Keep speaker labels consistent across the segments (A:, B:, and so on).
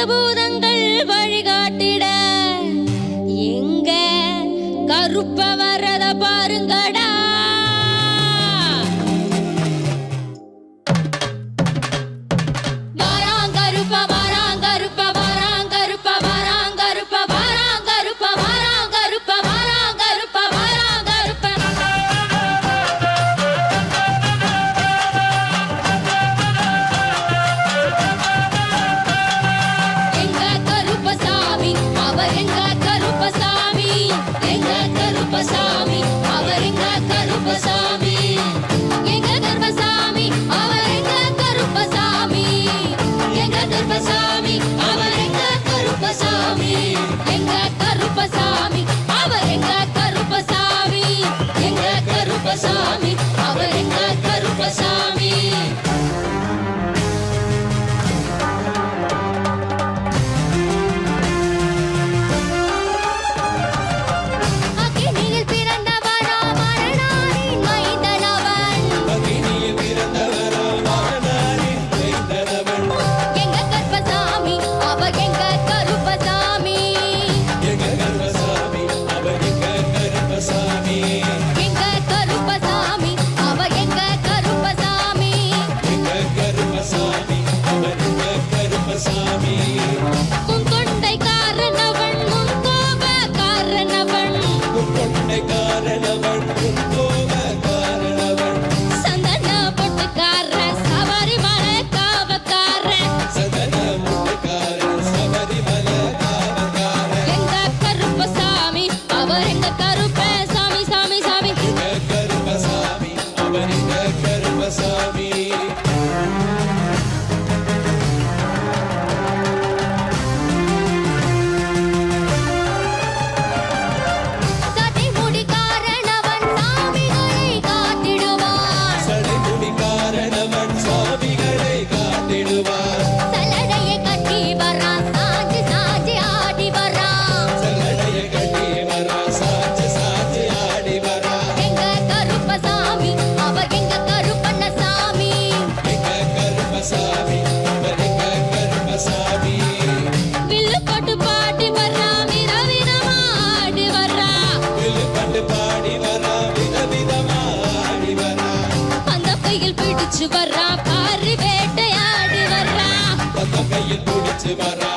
A: பஞ்சபூதங்கள் வழிகாட்டிட. எங்க
B: கருப்பவ Barbara.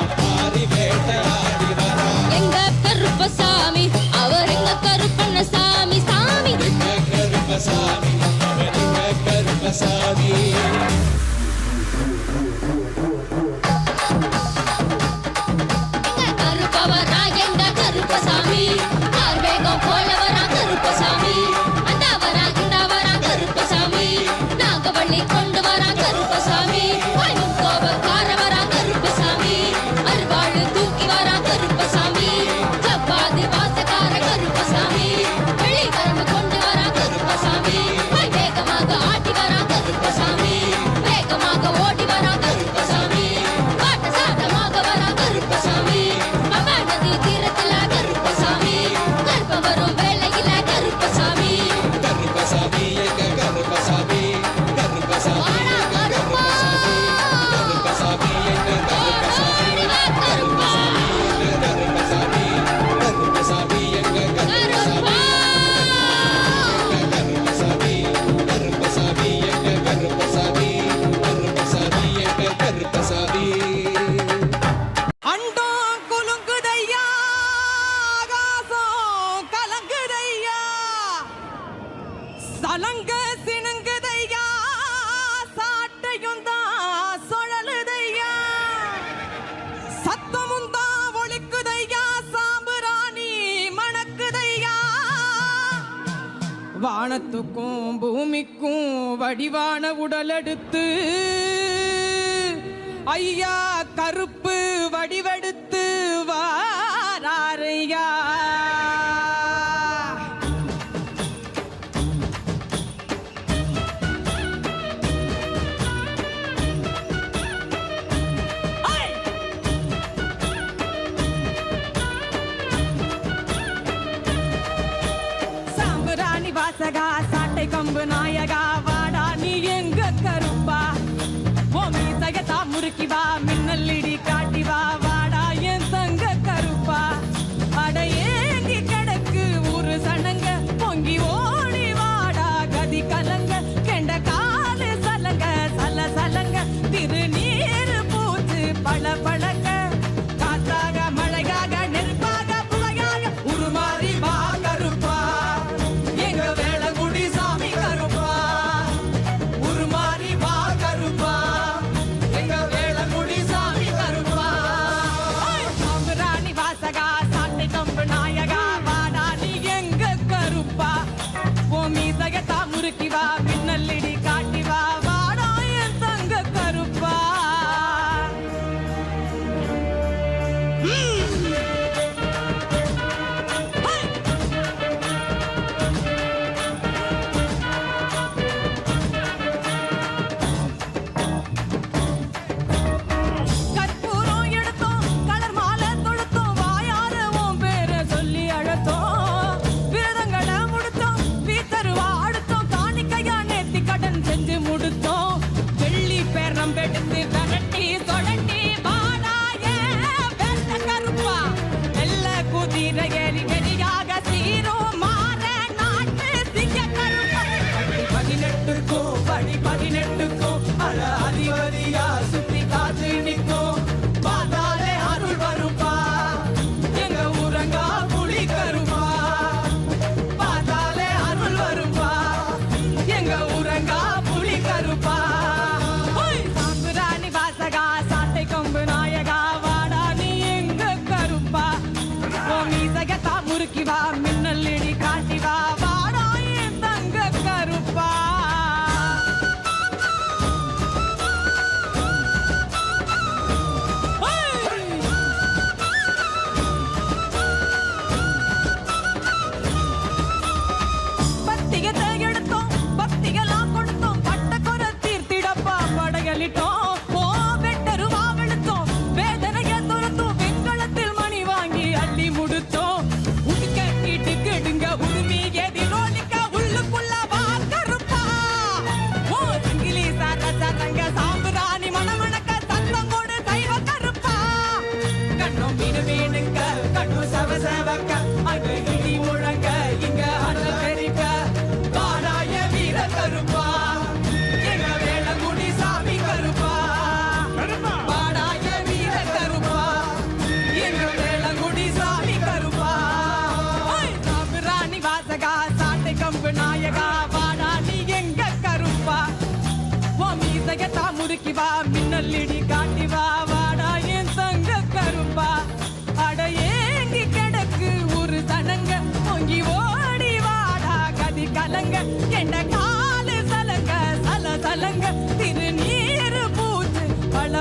B: मुर्किबा mill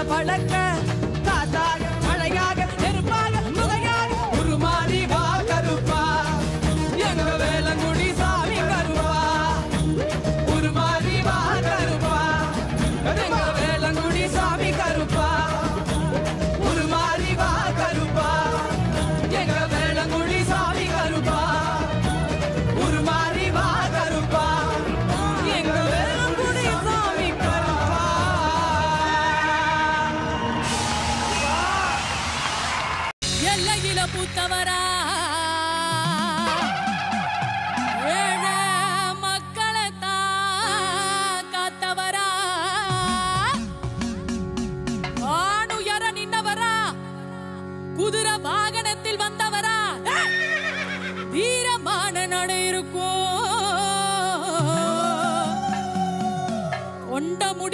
B: I like. calle.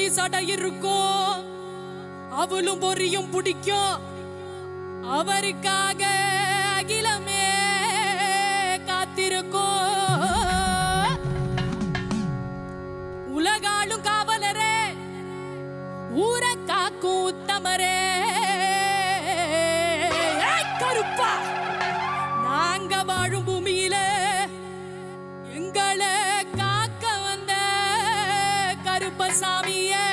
B: சடை இருக்கும் அவளும் பொரியும் பிடிக்கும் அவருக்காக அகிலமே காத்திருக்கும் உலகாலும் காவலரே ஊரை காக்கும் உத்தமரே. sami yeah.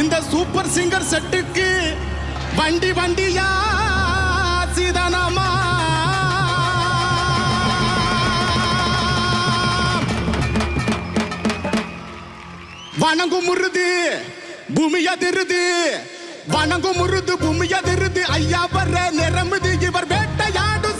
B: இந்த
C: சூப்பர் சிங்கர் செட்டுக்கு வண்டி வண்டியா சிதனமா? வணங்கும் முருது பூமி அதிருது. வணங்கும் முருது பூமி அதிருது. ஐயா வர்ற நிரம்புது இவர் வேட்டையாடு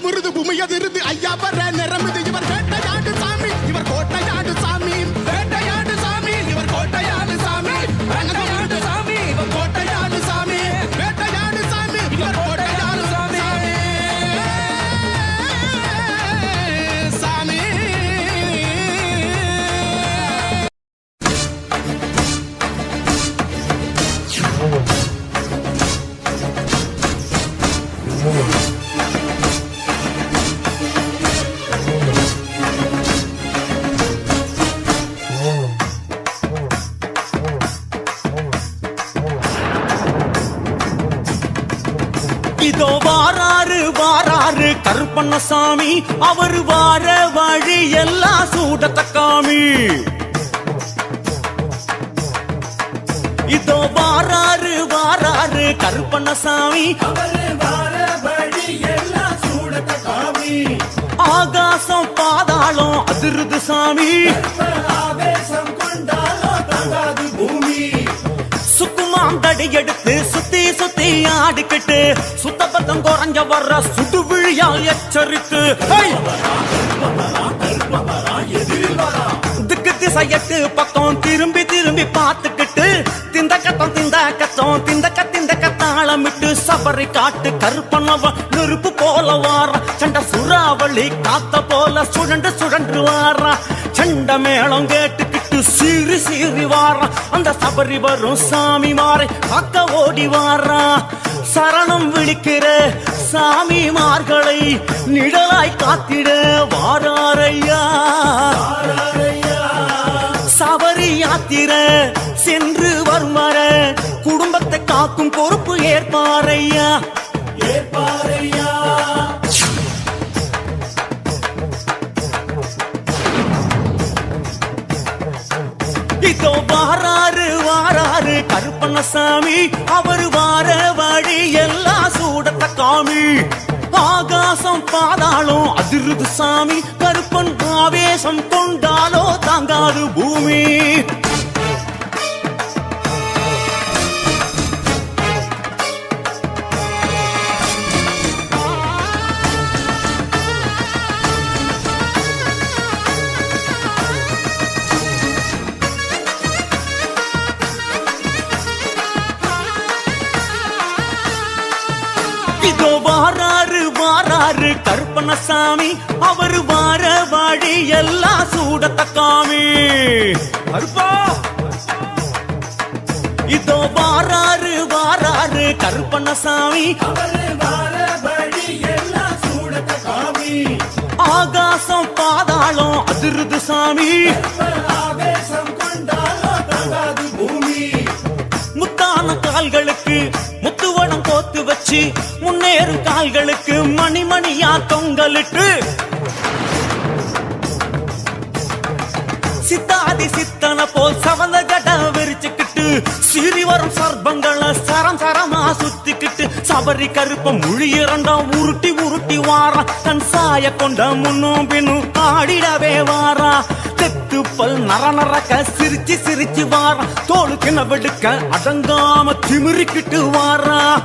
C: வணங்கும் முருது பூமி அதிருது ஐயா வர்ற
D: அவர் வார வழி எல்லாம் சூடத்தக்காமி. இதோ வாராரு வாராரு கருப்பண்ணசாமி. ஆகாசம் பாதாளம் அதிருது சாமி. ஆவேசம் சுக்குமாம் தடி எடுத்து சுத்தி சுத்தி ஆடிக்கிட்டு சுத்தபத்தம் குறைஞ்ச வர்ற சுட்டு விழியால் எச்சரித்து திக்கு திசையட்டு பக்கம் திரும்பி திரும்பி பார்த்துக்கிட்டு திந்த கத்தம் திந்த கத்தம் திந்த கத்திந்த கத்தாளமிட்டு சபரி காட்டு கருப்பனவ நெருப்பு போல வார. சண்ட சுறாவளி காத்த போல சுழண்டு சுழன்று வாரா. சண்ட மேளம் கேட்டுக்கிட்டு சீறி சீறி வாரா. அந்த சபரி வரும் சாமி மாறை காக்க ஓடி வாரா. சரணம் விழிக்கிற சாமிமார்களை நிழலாய் காத்திட வாராரையா. சபரி யாத்திர சென்று வரும் காக்கும் பொறுப்பு ஏற்பாரையா? ஏற்பாரையா? இதோ வாராரு வாராரு கருப்பண்ணசாமி. அவர் வார வழி எல்லாம் சூடத்த காமி. ஆகாசம் பாதாளம் அதிருது சாமி. கருப்பன் ஆவேசம் கொண்டாலோ தாங்காது பூமி. வாராரு வாராரு அவரு வார வாடி எல்லாம் சூடத்தக்காமி. இதோ வாராரு வாராரு கருப்பண்ணசாமி. ஆகாசம் பாதாளம் அதிருது சாமி. முத்தான கால்களுக்கு கோத்து வச்சு முன்னேறும் கால்களுக்கு மணிமணியா தொங்கலிட்டு. சித்தாதி சித்தன போல் சவந்த கட விரிச்சு சீறி வரும் சர்ப்பங்களை சரம் சரமா சுத்திக்கிட்டு சபரி கருப்ப முழி இரண்டாம் உருட்டி உருட்டி வாரா. தன் சாய கொண்ட முன்னும் பின்னும் ஆடிடவே வாரா. தெத்து பல் நர நரக்க சிரிச்சு சிரிச்சு வாரா. தோளுக்கு நவெடுக்க அடங்காம திமிரிக்கிட்டு வாரா.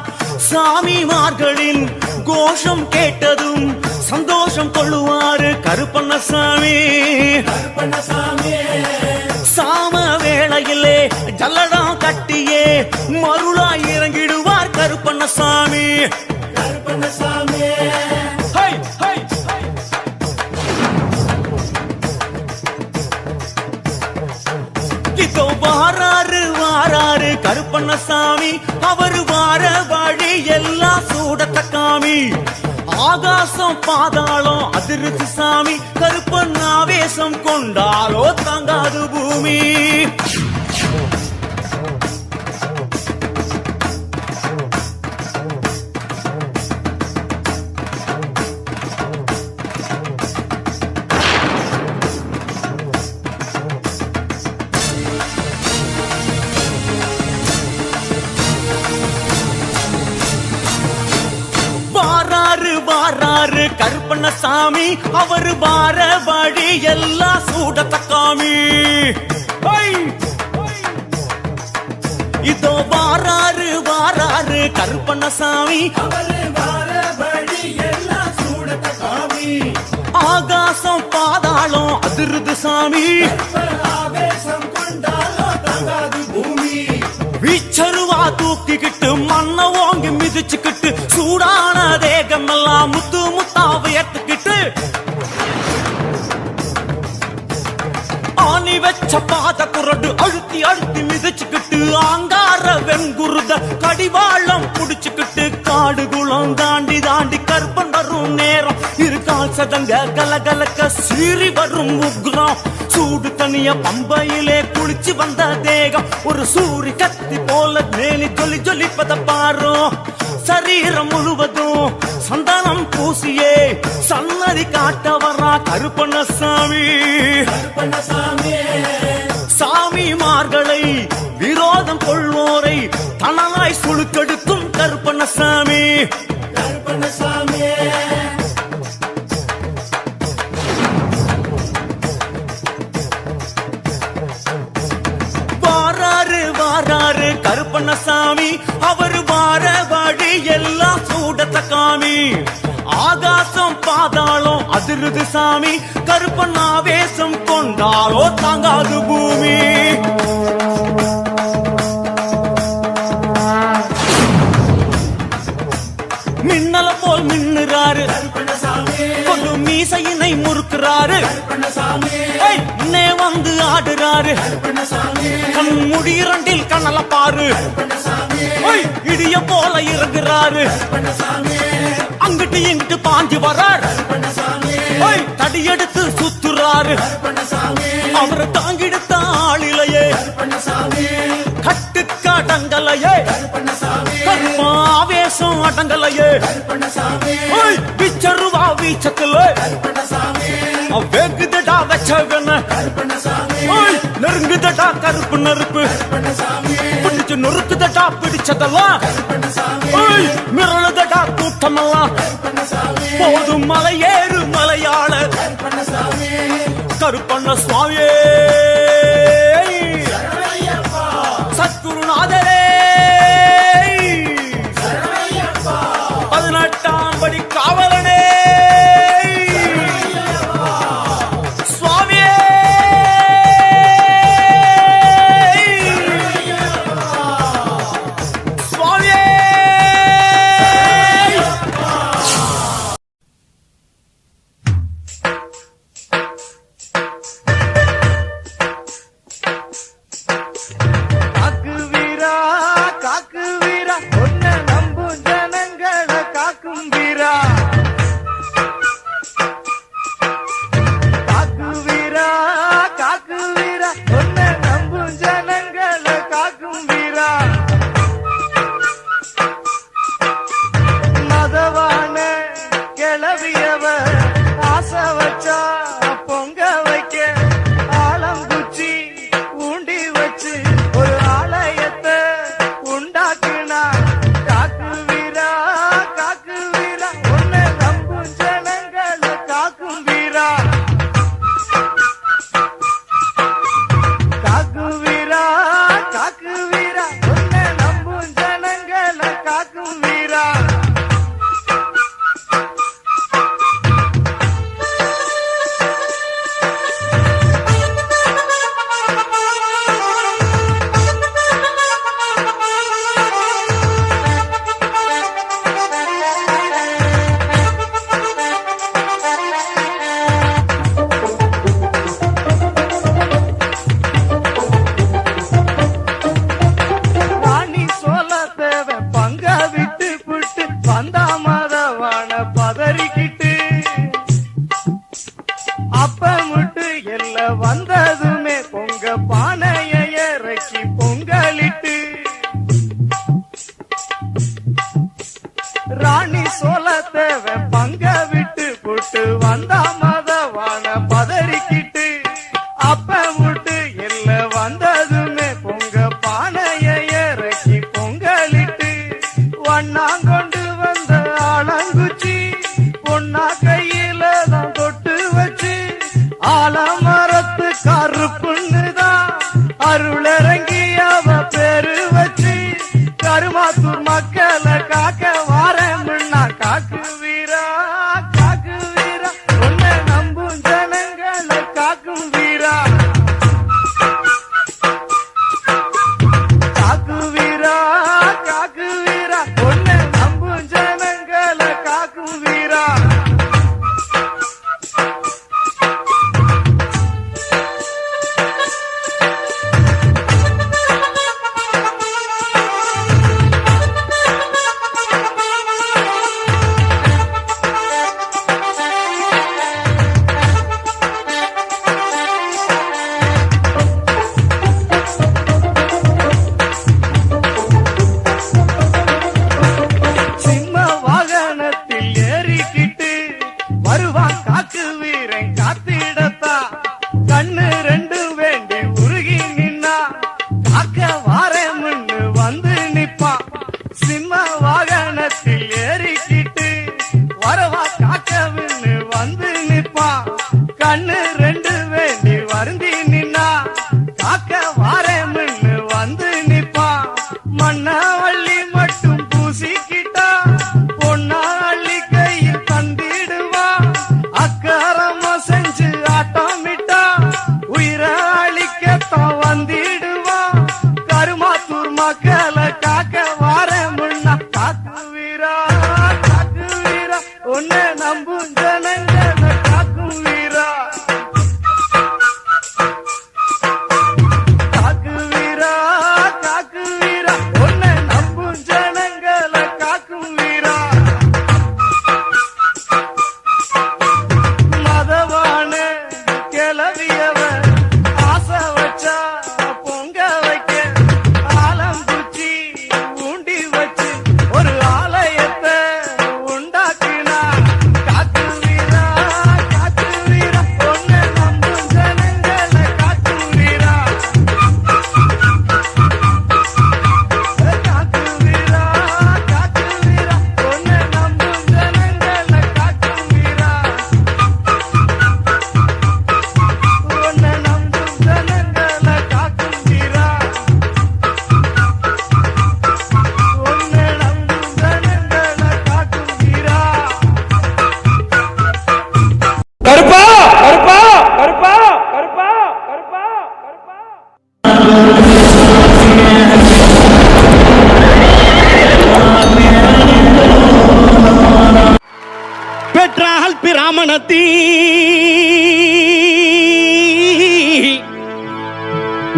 D: சாமிமார்களின் கோஷம் கேட்டதும் சந்தோஷம் கொள்ளுவாரு கருப்பண்ணசாமி. கருப்பண்ணசாமி. வேளையிலே ஜல்லடம் கட்டியே மருளாய் இறங்கிடுவார் கருப்பண்ணசாமி. கருப்பண்ணசாமி ஹை வாராரு வாராரு கருப்பண்ணசாமி. அவர் வார வழி எல்லாம் சூடத்த காமி ஆகாசம் பாதாளம் அதிர்ச்சி சாமி கருப்பன் ஆவேசம் கொண்டாலோ தாங்காது பூமி. கருப்பண்ணசாமி அவரு வார வழி எல்லாம் சூடத்தக்காமி. இதோ வாராரு வாராரு கருப்பண்ணசாமி. ஆகாசம் பாதாளம் அதிருது சாமி. சருவா தூக்கிக்கிட்டு மண்ண ஓங்கி மிதிச்சுக்கிட்டு சூடான தேகம் எல்லாம் முத்து முத்தா உயர்த்துக்கிட்டு ஆணி வச்ச பாத குரடு அழுத்தி அழுத்தி மிதிச்சுக்கிட்டு ஆங்கார வெண்குருத கடிவாள சதங்க கலகலக்க சீறி வரும் உக்ரம். சூடு தனிய பம்பையிலே குளிச்சு வந்த தேகம். ஒரு சூரி கத்தி போல மேலி ஜொலி ஜொலிப்பத பாரும் சரீரம் முழுவதும் சந்தானம் பூசியே. சன்னதி காட்ட வரா கருப்பண்ணசாமி. சாமிமார்களை விரோதம் கொள்வோரை தனலாய் சுழுக்கெடுக்கும் கருப்பண்ணசாமி. கருப்பண்ணசாமியே வாராரு கருப்பண்ணசாமி அவர் வார வழி எல்லாம் சூடத்த காமி. ஆகாசம் பாதாளம் அதிருது சாமி கருப்பன் ஆவேசம் கொண்டாலோ தாங்காது பூமி. மின்னல போல் மின்னுறாரு. கொண்டு மீசையினை முறுக்குறாரு. ஆடுறாரு கண் முடியிரண்டில் கண்ணல பாரு. இடிய போல இறங்குறாரு. அங்கிட்டு இங்கிட்டு பாஞ்சு வரார். தடியெடுத்து சுத்துறாரு. அவரை தாங்கிடுத்த ஆளிலையே. கட்டுக்கு அடங்கலையே கருப்பா ஆவேசம் அடங்கலையே. பிச்சருவா வீச்சத்துல. வெகுதடா வச்சவன. நெருங்குதடா கருப்பு நெருப்பு. பிடிச்சு நொறுக்குதடா பிடிச்சதெல்லாம். மிரளுதடா கூட்டமெல்லாம். போதும் மலையேறு மலையாள கருப்பண்ண சுவாமியே.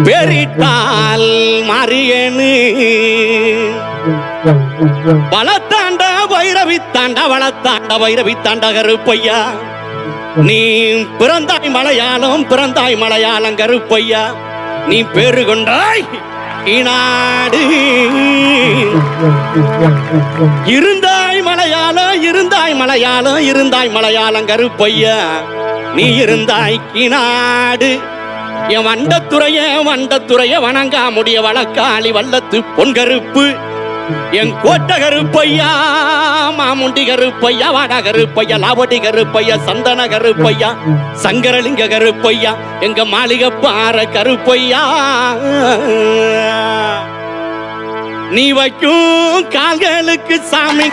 E: பெரிட்டால் மாறியனு வளத்தாண்ட வைரவி தாண்ட வளத்தாண்ட வைரவி தாண்ட கருப்பையா நீ பிறந்தாய் மலையாளம் பிறந்தாய் மலையாளம் கருப்பையா நீ பேரு கொண்டாய் ஈனாடு இருந்தாய் மலையாளம் இருந்தாய் மலையாளம் இருந்தாய் மலையாளம் கருப்பையா நீ இருந்தாய் கிநாடு என் வண்டத்துறைய வண்டத்துறைய வணங்கா முடிய வழக்காளி வல்லத்து பொன் கருப்பு. என் கோட்டகரு பையா மாமுண்டி கருப்பையா வாடகரு பையா லாவடி கருப்பையா சந்தன கருப்பையா சங்கரலிங்க கருப்பையா எங்க மாளிகை பாற கருப்பையா. நீ வைக்கும் கால்களுக்கு சாமி